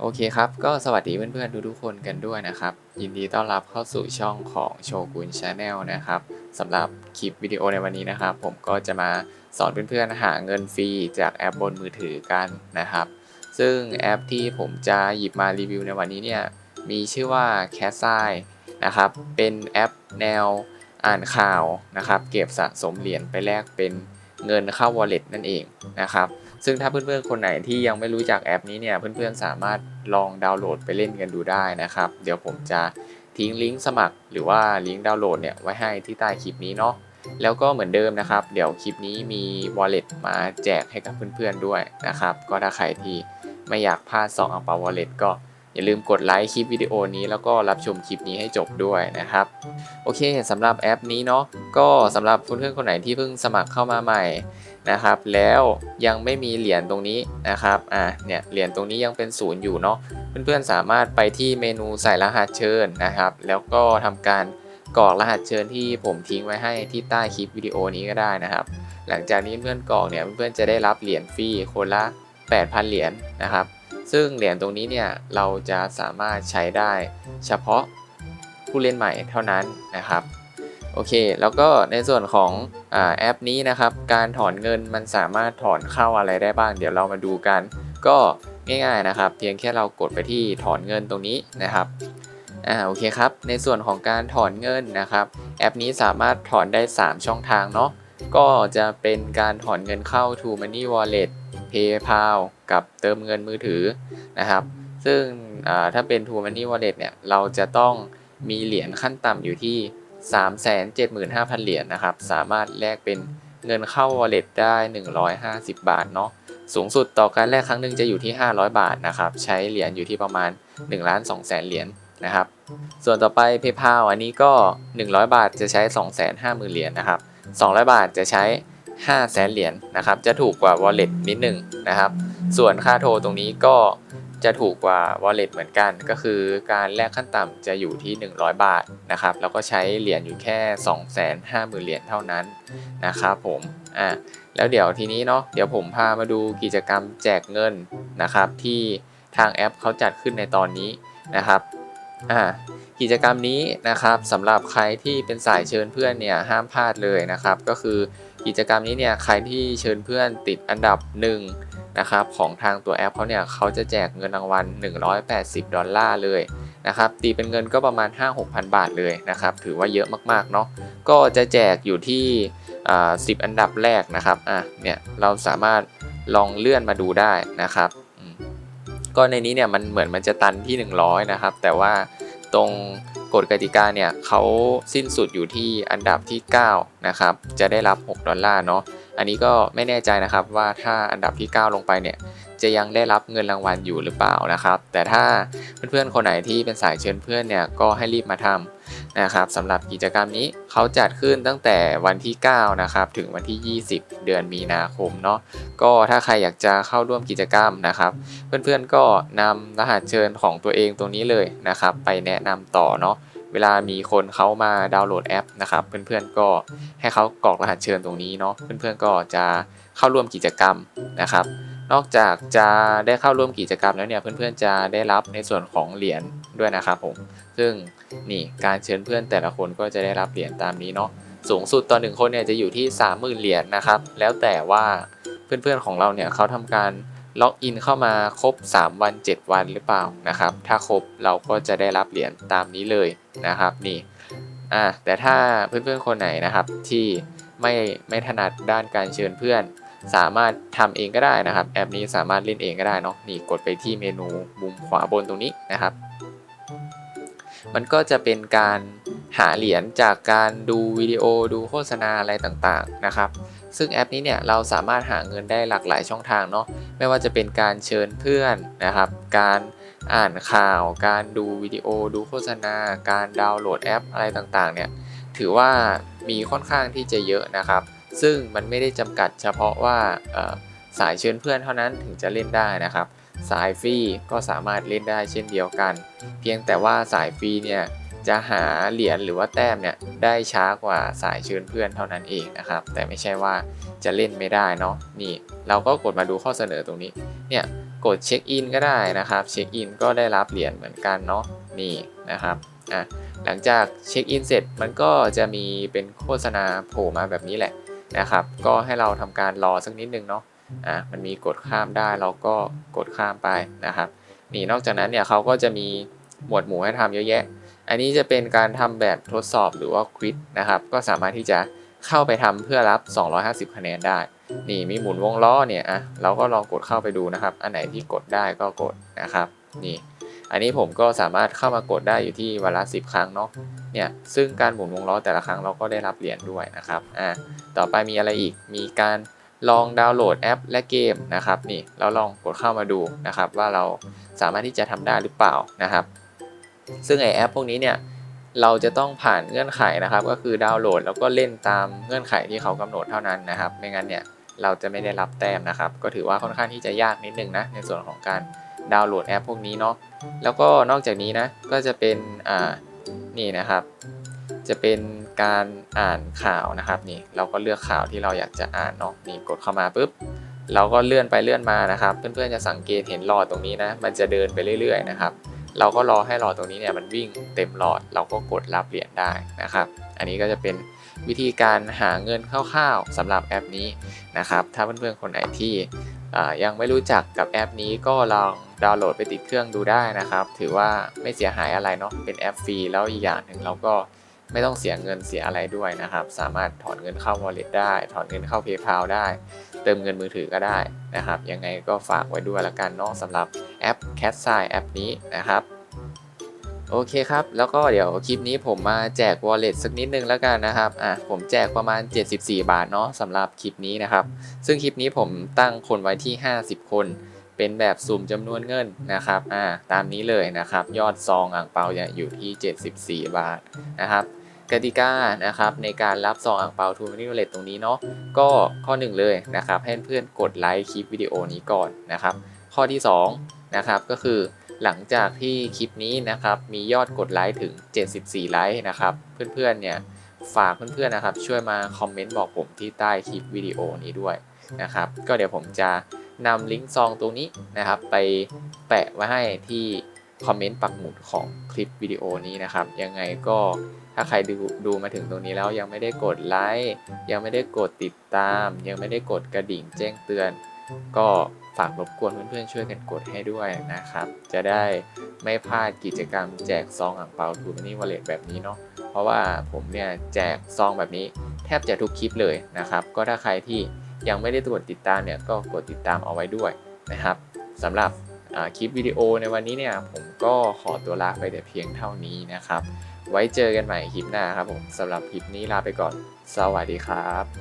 โอเคครับ ก็สวัสดีเพื่อนๆทุกๆคนกันด้วยนะครับ ยินดีต้อนรับเข้าสู่ช่องของโชกุนชาแนลนะครับสำหรับคลิปวิดีโอในวันนี้นะครับ ผมก็จะมาสอนเพื่อนๆหาเงินฟรีจากแอปบนมือถือกันนะครับ ซึ่งแอปที่ผมจะหยิบมารีวิวในวันนี้เนี่ยมีชื่อว่า c a s i นะครับ เป็นแอปแนวอ่านข่าวนะครับ เก็บสะสมเหรียญไปแลกเป็นเงินเข้า wallet นั่นเองนะครับ ซึ่งถ้าเพื่อนๆคนไหนที่ยังไม่รู้จักแอปนี้เนี่ยเพื่อนๆสามารถลองดาวน์โหลดไปเล่นกันดูได้นะครับ เดี๋ยวผมจะทิ้งลิงก์สมัคร หรือว่าลิงก์ดาวน์โหลดเนี่ยไว้ให้ที่ใต้คลิปนี้เนาะแล้วก็เหมือนเดิมนะครับ เดี๋ยวคลิปนี้มี wallet มาแจกให้กับเพื่อนๆด้วยนะครับ ก็ถ้าใครที่ไม่อยากพลาด2อังเปา wallet ก็อย่าลืมกดไลค์คลิปวิดีโอนี้แล้วก็รับชมคลิปนี้ให้จบด้วยนะครับ โอเคสำหรับแอปนี้เนาะก็สำหรับเพื่อนๆคนไหนที่เพิ่งสมัครเข้ามาใหม่ นะครับ แล้วยังไม่มีเหรียญตรงนี้นะครับอ่าเนี่ยเหรียญตรงนี้ยังเป็นศูนย์อยู่เนาะเพื่อนๆสามารถไปที่เมนูใส่รหัสเชิญนะครับ แล้วก็ทำการกรอกรหัสเชิญที่ผมทิ้งไว้ให้ที่ใต้คลิปวิดีโอนี้ก็ได้นะครับ หลังจากนี้เพื่อนกรอกเนี่ยเพื่อนๆจะได้รับเหรียญฟรีคนละ 8,000 เหรียญนะครับ ซึ่งเหรียญตรงนี้เนี่ยเราจะสามารถใช้ได้เฉพาะผู้เล่นใหม่เท่านั้นนะครับ โอเค แล้วก็ในส่วนของอแอปนี้นะครับ การถอนเงินมันสามารถถอนเข้าอะไรได้บ้าง เดี๋ยวเรามาดูกัน ก็ง่ายๆนะครับ เพียงแค่เรากดไปที่ถอนเงินตรงนี้นะครับอ่าโอเคครับ ในส่วนของการถอนเงินนะครับ แอปนี้สามารถถอนได้ 3 ช่องทางเนาะ ก็จะเป็นการถอนเงินเข้า True Money Wallet PayPal กับเติมเงินมือถือนะครับ ซึ่งถ้าเป็น True Money Wallet เนี่ย เราจะต้องมีเหรียญขั้นต่ำอยู่ที่ 375,000 เหรียญนะครับ สามารถแลกเป็นเงินเข้า wallet ได้ 150 บาทเนาะสูงสุดต่อการแลกครั้งหนึ่งจะอยู่ที่ 500 บาทนะครับ ใช้เหรียญอยู่ที่ประมาณ1ล้าน2แสนเหรียญนะครับ ส่วนต่อไป PayPal อันนี้ก็ 100 บาทจะใช้ 250,000 เหรียญนะครับ 200 บาทจะใช้5แสนเหรียญนะครับ จะถูกกว่า wallet นิดหนึ่งนะครับ ส่วนค่าโทรตรงนี้ก็ จะถูกกว่า wallet เหมือนกัน ก็คือการแลกขั้นต่ำจะอยู่ที่ 100 บาทนะครับ แล้วก็ใช้เหรียญอยู่แค่ 250,000 เหรียญเท่านั้นนะครับผมอ่าแล้วเดี๋ยวทีนี้เนาะเดี๋ยวผมพามาดูกิจกรรมแจกเงินนะครับที่ทางแอปเขาจัดขึ้นในตอนนี้นะครับอ่ากิจกรรมนี้นะครับสำหรับใครที่เป็นสายเชิญเพื่อนเนี่ยห้ามพลาดเลยนะครับ ก็คือกิจกรรมนี้เนี่ยใครที่เชิญเพื่อนติดอันดับ 1 นะครับของทางตัวแอปเขาเนี่ยเขาจะแจกเงินรางวัล 180 ดอลลาร์เลยนะครับตีเป็นเงินก็ประมาณ 5-6,000 บาทเลยนะครับถือว่าเยอะมากๆเนาะก็จะแจกอยู่ที่อ่า10อันดับแรกนะครับอะเนี่ยเราสามารถลองเลื่อนมาดูได้นะครับ ก็ในนี้เนี่ยมันเหมือนมันจะตันที่ 100 นะครับ แต่ว่าตรง กฎกติกาเนี่ยเขาสิ้นสุดอยู่ที่อันดับที่ 9 นะครับ จะได้รับ 6 ดอลลาร์เนาะอันนี้ก็ไม่แน่ใจนะครับว่าถ้าอันดับที่ 9 ลงไปเนี่ยจะยังได้รับเงินรางวัลอยู่หรือเปล่านะครับ แต่ถ้าเพื่อนๆคนไหนที่เป็นสายเชิญเพื่อนเนี่ยก็ให้รีบมาทำ นะครับสำหรับกิจกรรมนี้เขาจัดขึ้นตั้งแต่วันที่ 9 นะครับ ถึงวันที่ 20 เดือนมีนาคมเนาะก็ถ้าใครอยากจะเข้าร่วมกิจกรรมนะครับ เพื่อนๆก็นำรหัสเชิญของตัวเองตรงนี้เลยนะครับ ไปแนะนำต่อเนาะเวลามีคนเขามาดาวน์โหลดแอปนะครับ เพื่อนๆก็ให้เขากรอกรหัสเชิญตรงนี้เนาะเพื่อนๆก็จะเข้าร่วมกิจกรรมนะครับ นอกจากจะได้เข้าร่วมกิจกรรมแล้วเนี่ยเพื่อนๆจะได้รับในส่วนของเหรียญด้วยนะครับผม ซึ่งนี่การเชิญเพื่อนแต่ละคนก็จะได้รับเหรียญตามนี้เนาะสูงสุดต่อหนึ่งคนเนี่ยจะอยู่ที่ 30,000 เหรียญนะครับ แล้วแต่ว่าเพื่อนๆของเราเนี่ยเขาทำการล็อกอินเข้ามาครบ 3 วัน 7 วันหรือเปล่านะครับ ถ้าครบเราก็จะได้รับเหรียญตามนี้เลยนะครับนี่อ่าแต่ถ้าเพื่อนๆคนไหนนะครับที่ไม่ไม่ถนัดด้านการเชิญเพื่อน สามารถทำเองก็ได้นะครับ แอปนี้สามารถเล่นเองก็ได้เนาะนี่กดไปที่เมนูมุมขวาบนตรงนี้นะครับ มันก็จะเป็นการหาเหรียญจากการดูวิดีโอดูโฆษณาอะไรต่างๆนะครับ ซึ่งแอปนี้เนี่ยเราสามารถหาเงินได้หลากหลายช่องทางเนาะไม่ว่าจะเป็นการเชิญเพื่อนนะครับ การอ่านข่าว การดูวิดีโอ ดูโฆษณา การดาวน์โหลดแอปอะไรต่างๆเนี่ยถือว่ามีค่อนข้างที่จะเยอะนะครับ ซึ่งมันไม่ได้จำกัดเฉพาะว่าสายเชิญเพื่อนเท่านั้นถึงจะเล่นได้นะครับ สายฟรีก็สามารถเล่นได้เช่นเดียวกัน เพียงแต่ว่าสายฟรีเนี่ยจะหาเหรียญหรือว่าแต้มเนี่ยได้ช้ากว่าสายเชิญเพื่อนเท่านั้นเองนะครับ แต่ไม่ใช่ว่าจะเล่นไม่ได้เนาะนี่ เราก็กดมาดูข้อเสนอตรงนี้เนี่ยกดเช็คอินก็ได้นะครับเช็คอินก็ได้รับเหรียญเหมือนกันเนาะนี่นะครับอะหลังจากเช็คอินเสร็จมันก็จะมีเป็นโฆษณาโผล่มาแบบนี้แหละ นะครับ ก็ให้เราทำการรอสักนิดนึงเนาะอะมันมีกดข้ามได้เราก็กดข้ามไปนะครับ นี่นอกจากนั้นเนี่ยเขาก็จะมีหมวดหมู่ให้ทำเยอะแยะ อันนี้จะเป็นการทำแบบทดสอบหรือว่าควิดนะครับ ก็สามารถที่จะเข้าไปทำเพื่อรับ 250 คะแนนได้ นี่มีหมุนวงล้อเนี่ยอะเราก็ลองกดเข้าไปดูนะครับ อันไหนที่กดได้ก็กดนะครับ นี่ อันนี้ผมก็สามารถเข้ามากดได้อยู่ที่วันละ 10 ครั้งเนาะเนี่ยซึ่งการหมุนวงล้อแต่ละครั้งเราก็ได้รับเหรียญด้วยนะครับอ่าต่อไปมีอะไรอีกมีการลองดาวน์โหลดแอปและเกมนะครับนี่เราลองกดเข้ามาดูนะครับว่าเราสามารถที่จะทำได้หรือเปล่านะครับ ซึ่งไอแอปพวกนี้เนี่ยเราจะต้องผ่านเงื่อนไขนะครับ ก็คือดาวน์โหลดแล้วก็เล่นตามเงื่อนไขที่เขากำหนดเท่านั้นนะครับ ไม่งั้นเนี่ยเราจะไม่ได้รับแต้มนะครับ ก็ถือว่าค่อนข้างที่จะยากนิดนึงนะในส่วนของการดาวน์โหลดแอปพวกนี้เนาะแล้วก็นอกจากนี้นะก็จะเป็นอ่านี่นะครับ จะเป็นการอ่านข่าวนะครับนี่เราก็เลือกข่าวที่เราอยากจะอ่านเนาะนี่กดเข้ามาปุ๊บเราก็เลื่อนไปเลื่อนมานะครับ เพื่อนๆจะสังเกตเห็นหลอดตรงนี้นะ มันจะเดินไปเรื่อยๆนะครับ เราก็รอให้หลอดตรงนี้เนี่ยมันวิ่งเต็มหลอดเราก็กดรับเหรียญได้นะครับ อันนี้ก็จะเป็นวิธีการหาเงินคร่าวๆสำหรับแอปนี้นะครับ ถ้าเพื่อนๆคนไหนที่ ยังไม่รู้จักกับแอปนี้ก็ลองดาวน์โหลดไปติดเครื่องดูได้นะครับ ถือว่าไม่เสียหายอะไรเนาะเป็นแอปฟรีแล้วอีกอย่างหนึ่งเราก็ไม่ต้องเสียเงินเสียอะไรด้วยนะครับ สามารถถอนเงินเข้า wallet ได้ ถอนเงินเข้า PayPal ได้ เติมเงินมือถือก็ได้นะครับ ยังไงก็ฝากไว้ด้วยละกันเนาะสำหรับแอป Cat s i แอปนี้นะครับ โอเคครับ แล้วก็เดี๋ยวคลิปนี้ผมมาแจก wallet สักนิดนึงแล้วกันนะครับ อะ ผมแจกประมาณ 74 บาทเนาะสำหรับคลิปนี้นะครับ ซึ่งคลิปนี้ผมตั้งคนไว้ที่ 50 คน เป็นแบบสุ่มจำนวนเงินนะครับ อ่า ตามนี้เลยนะครับ ยอดซองอ่างเปาเนี่ยอยู่ที่ 74 บาทนะครับกติกานะครับในการรับซองอ่างเปาทูมินิวเลตตรงนี้เนาะก็ข้อหนึ่งเลยนะครับให้เพื่อนกดไลค์คลิปวิดีโอนี้ก่อนนะครับ ข้อที่2นะครับก็คือ หลังจากที่คลิปนี้นะครับมียอดกดไลค์ถึง 74 ไลค์นะครับ เพื่อนๆเนี่ยฝากเพื่อนๆนะครับ ช่วยมาคอมเมนต์บอกผมที่ใต้คลิปวิดีโอนี้ด้วยนะครับ ก็เดี๋ยวผมจะนำลิงก์ซองตรงนี้นะครับ ไปแปะไว้ให้ที่คอมเมนต์ปักหมุดของคลิปวิดีโอนี้นะครับ ยังไงก็ถ้าใครดูดูมาถึงตรงนี้แล้วยังไม่ได้กดไลค์ยังไม่ได้กดติดตาม ยังไม่ได้กดกระดิ่งแจ้งเตือน ก็ฝากรบกวนเพื่อนๆช่วยกันกดให้ด้วยนะครับ จะได้ไม่พลาดกิจกรรมแจกซองอ่างเปาทูมินิวอลเล็ตแบบนี้เนาะเพราะว่าผมเนี่ยแจกซองแบบนี้แทบจะทุกคลิปเลยนะครับ ก็ถ้าใครที่ยังไม่ได้กดติดตามเนี่ยก็กดติดตามเอาไว้ด้วยนะครับสำหรับคลิปวิดีโอในวันนี้เนี่ยผมก็ขอตัวลาไปแต่เพียงเท่านี้นะครับ ไว้เจอกันใหม่คลิปหน้าครับผมสำหรับคลิปนี้ลาไปก่อน สวัสดีครับ